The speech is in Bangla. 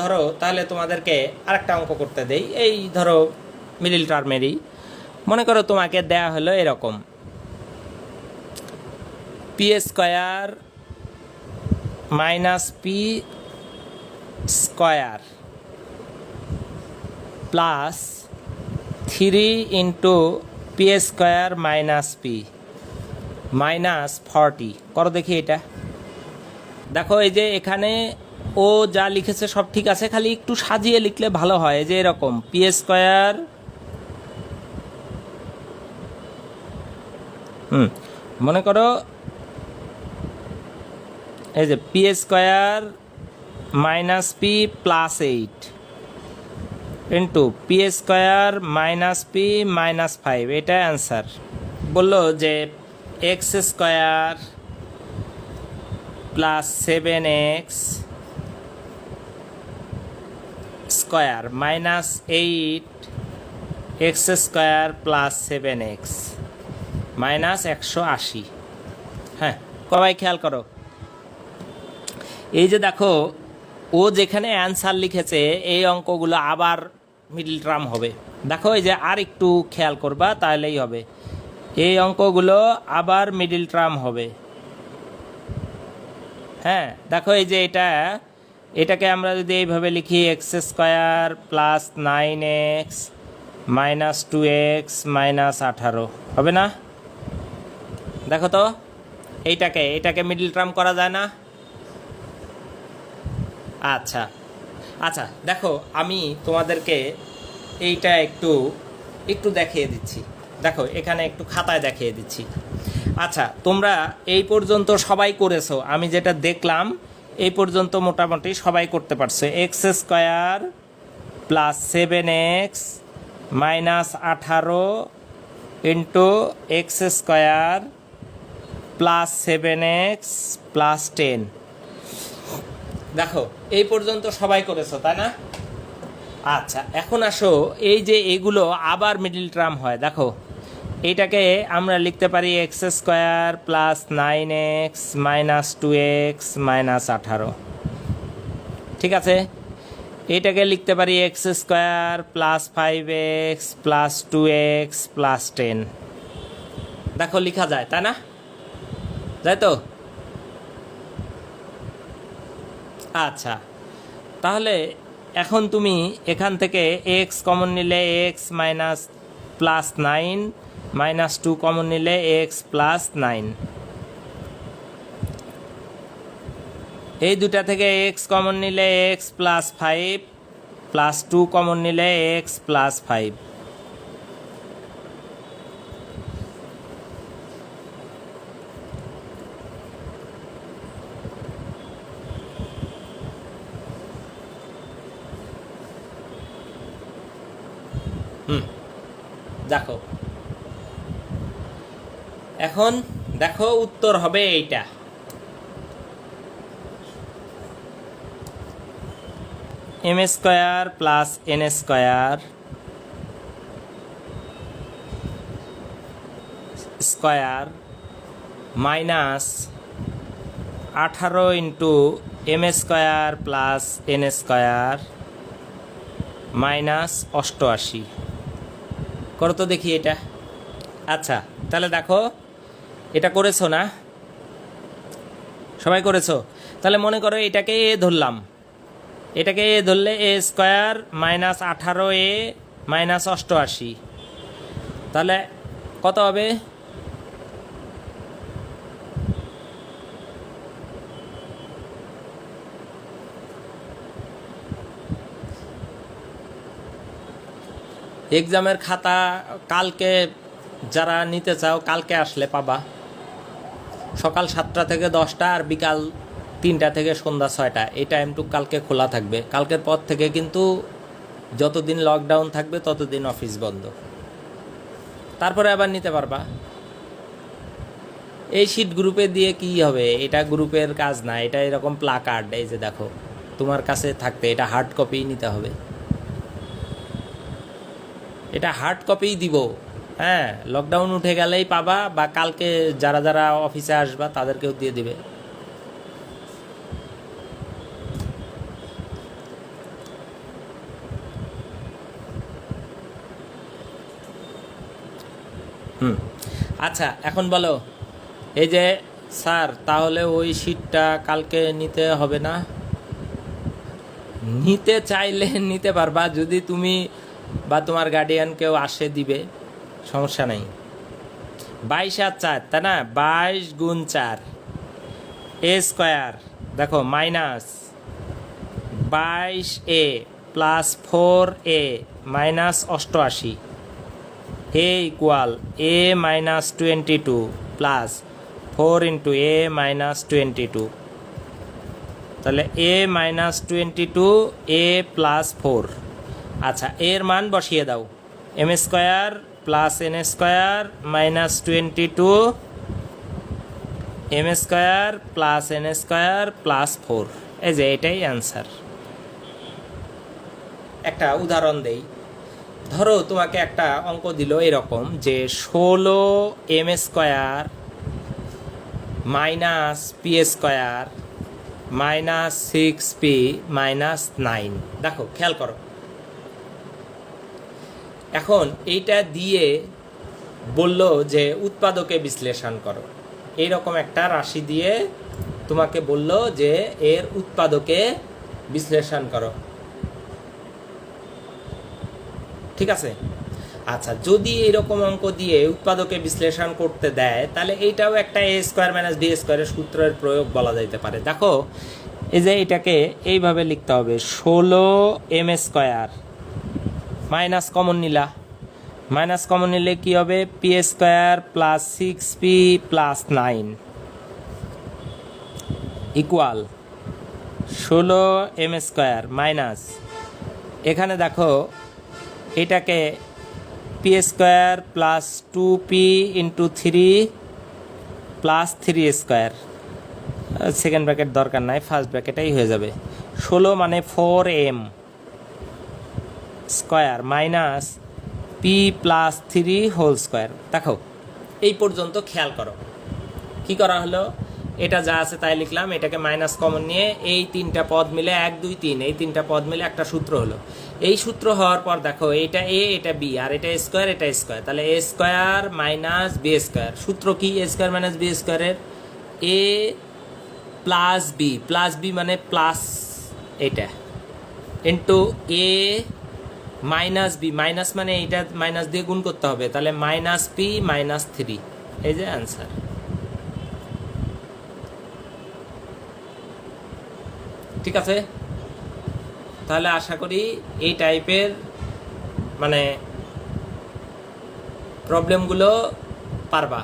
ধরো, তাহলে তোমাদেরকে আরেকটা অঙ্ক করতে দেই। এই ধরো মিডিল টার্মেরই মনে করো তোমাকে দেয়া হলো এরকম। P square minus P square plus three into P square minus P minus forty করো দেখি এটা। দেখো, এই যে এখানে ও যা লিখেছে সব ঠিক আছে, খালি একটু সাজিয়ে লিখলে ভালো হয় যে এরকম পি স্কোয়ার হুম, মনে করো এই যে P square minus P plus eight into P square minus P minus five এটা অ্যান্সার বলল যে X square plus seven X square minus eight X square plus seven X minus একশো আশি। হ্যাঁ সবাই খেয়াল করো। এই যে দেখো, ও যেখানে অ্যান্সার লিখেছে, এই অঙ্কগুলো আবার মিডল টার্ম হবে। দেখো, এই যে আর একটু খেয়াল করবা তাহলেই হবে। এই অঙ্কগুলো আবার মিডল টার্ম হবে। হ্যাঁ দেখো, এই যে এটা এটাকে আমরা যদি এইভাবে লিখি X square plus nine X minus two X minus আঠারো, হবে না? দেখো তো, এইটাকে এটাকে মিডল টার্ম করা যায় না? আচ্ছা আচ্ছা দেখো, আমি তোমাদেরকে এইটা একটু একটু দেখিয়ে দিচ্ছি। দেখো, এখানে একটু খাতায় দেখিয়ে দিচ্ছি। আচ্ছা তোমরা এই পর্যন্ত সবাই করেছ। আমি যেটা দেখলাম এই পর্যন্ত মোটামুটি সবাই করতে পারছে। X square plus seven X minus আঠারো into X square plus seven X plus ten দেখো, এই পর্যন্ত সবাই করেছ, তাই না? আচ্ছা এখন আসো, এই যে এগুলো আবার মিডিল টার্ম হয়, দেখো। এইটাকে আমরা লিখতে পারি X square plus nine X minus two X minus আঠারো। ঠিক আছে? এইটাকে লিখতে পারি X square plus five X plus two X plus ten দেখো, লেখা যায়, তাই না? যায় তো? আচ্ছা তাহলে এখন তুমি এখান থেকে এক্স কমন নিলে X minus plus nine minus two common নিলে এক্স প্লাস নাইন। এই দুটা থেকে এক্স কমন নিলে X plus five, plus two common নিলে এক্স প্লাস ফাইভ। হুম, দেখো এখন দেখো উত্তর হবে এইটা। M square plus N square square minus আঠারো into M square plus N square minus অষ্টআশি। করো তো দেখি এটা। আচ্ছা তাহলে দেখো এটা করেছ না? সবাই করেছ? তাহলে মনে করো এটাকে এ ধরলাম। এটাকে এ ধরলে এ স্কোয়ার মাইনাস আঠারো এ মাইনাস অষ্টআশি। তাহলে কত হবে? এক্সামের খাতা কালকে যারা নিতে চাও, কালকে আসলে পাবা। সকাল সাতটা থেকে দশটা আর বিকাল তিনটা থেকে সন্ধ্যা ছয়টা। এই টাইমটুক কালকে খোলা থাকবে। কালকের পর থেকে কিন্তু যতদিন লকডাউন থাকবে, ততদিন অফিস বন্ধ। তারপরে আবার নিতে পারবা। এই শিট গ্রুপে দিয়ে কি হবে? এটা গ্রুপের কাজ না, এটা এরকম প্লাকার্ড এই যে দেখো, তোমার কাছে থাকতে এটা হার্ড কপি নিতে হবে। এটা হার্ড কপিই দিব। হ্যাঁ লকডাউন উঠে গেলেই পাবা বা কালকে যারা যারা অফিসে আসবা তাদেরকেও দিয়ে দিবে। হুম আচ্ছা এখন বলো, এই যে স্যার, তাহলে ওই সিটটা কালকে নিতে হবে না? নিতে চাইলে নিতে পারবা, যদি তুমি বা তোমার গার্ডিয়ান কেউ আসে দিবে। সমস্যা নেই। বাইশ আর চার, তাই না? বাইশ গুণ চার। এ স্কোয়ার, দেখো, মাইনাস বাইশ A plus four A minus অষ্টআশি। A equal A minus twenty two plus four into A minus twenty two. তাহলে A minus twenty two, A plus four. আচ্ছা এর মান বসিয়ে দাও। M square plus N square minus twenty two M square plus N square plus four এই যে এটাই অ্যান্সার একটা উদাহরণ দেই। ধরো তোমাকে একটা অঙ্ক দিল এরকম যে ষোলো M square minus P square minus six P minus nine দেখো, খেয়াল করো। এখন এইটা দিয়ে বলল যে উৎপাদকে বিশ্লেষণ করো। এইরকম একটা রাশি দিয়ে তোমাকে বলল যে এর উৎপাদকে বিশ্লেষণ করো। ঠিক আছে? আচ্ছা যদি এরকম অঙ্ক দিয়ে উৎপাদকে বিশ্লেষণ করতে দেয়, তাহলে এইটাও একটা এ স্কোয়ার মাইনাস বি স্কোয়ারের সূত্রের প্রয়োগ বলা যাইতে পারে। দেখো, এই যে এটাকে এইভাবে লিখতে হবে, ষোলো এম স্কোয়ার মাইনাস কমন নিলা। মাইনাস কমন নিলে কি হবে? P square plus six P plus nine equal ষোলো এম স্কোয়ার মাইনাস এখানে দেখো, এটাকে P square plus two P into three plus three square second bracket দরকার নাই ফার্স্ট ব্র্যাকেটেই হয়ে যাবে। ষোলো মানে four M square, minus P plus three whole square. দেখো, এই পর্যন্ত খেয়াল করো। কি করা হলো? এটা যা আছে তাই লিখলাম, এটাকে মাইনাস কমন নিয়ে এই তিনটা পদ মিলে এক, দুই, তিন, এই তিনটা পদ মিলে একটা সূত্র হলো। এই সূত্র হওয়ার পর দেখো, এটা এ, এটা বি, আর এটা স্কোয়ার এটা স্কোয়ার। তাহলে A square minus B square. সূত্র কি? এ স্কোয়ার মাইনাস বি স্কোয়ারের? A plus B. Plus B মানে প্লাস এটা। Into A minus B, minus মানে এইটা মাইনাস দিয়ে গুণ করতে হবে। তাহলে মাইনাস পি, মাইনাস থ্রি। এই যে অ্যান্সার। ঠিক আছে? তাহলে আশা করি এই টাইপের মানে প্রবলেমগুলো পারবা।